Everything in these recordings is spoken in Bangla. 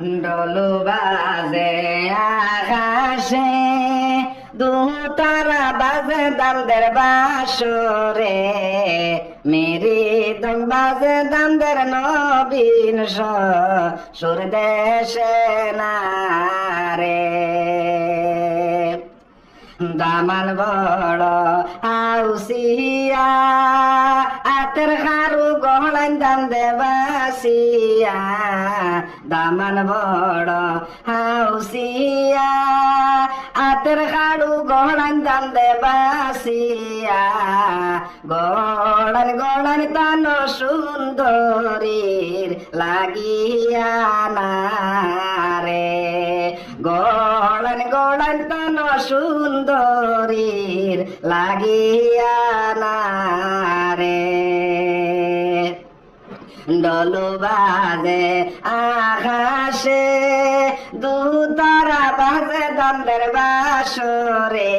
ডলু বাজে আকাশে দু তারা বাজে দামদের বাসরে। মেরি দম বাজে দামদের নবীন সুর দেশে না রে দামান বড় আউসিয়া দেবাসিয়া দামান বড় আউসিয়া আতের খারু গহলান দাম দেবাসিয়া গড়ান গড়ান তান সুন্দরীর লাগিয়া না রে গড়ান গড়ান তান সুন্দরীর লাগিয়া না রে ডলু বাজে আকাশে দু তারা বাজে দন্দের বাসরে।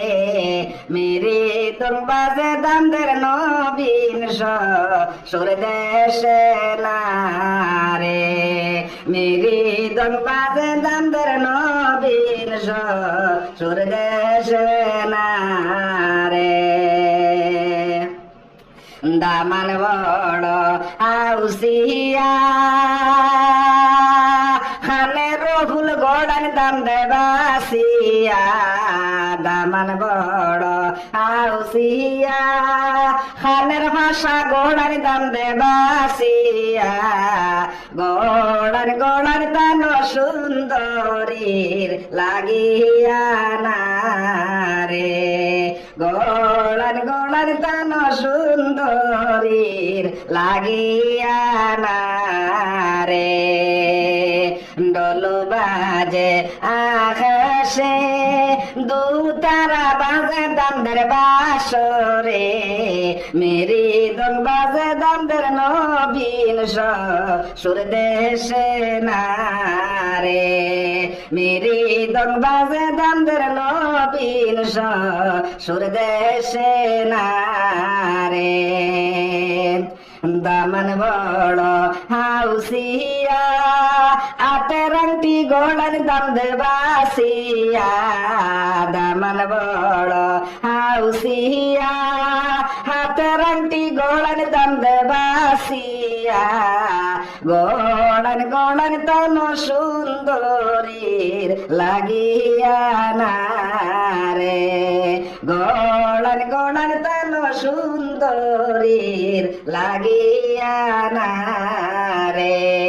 মেরে তোর বাজে দন্দের নবীন সুর দেশে না রে মেরে দন বাজে দন্দের নবীন সুর দেশে না দামান বড় আউসিয়া রহুল গড়ান দাম দেবাসিয়া দামান বড় আউসিয়া খানের ভাষা গড়ান দাম দেবাসিয়া গড়ান গড়ান তান সুন্দরীর লাগিয়া না রে। গড়ান গড়ান তান সুন্দরীর লাগিয়া না রে। বাজে আকাশে দু তারা বাজে দামদের বাসরে। মেরি দন বাজে দামদের নবীন সুর দেশে না রে মেরি দন বাজে দামদের নবীন সুর দেশে না রে দামন বড় হাউসিয়া আটের আংটি গোড়ার দাম দেবাসিয়া দামন বড় হাউসিয়া হাতের আংটি গোড়ার দাম দেবাসিয়া গোড়ান গোড়ান তন সুন্দরীর লাগিয়া না রে সুন্দরীর লাগিয়া না রে।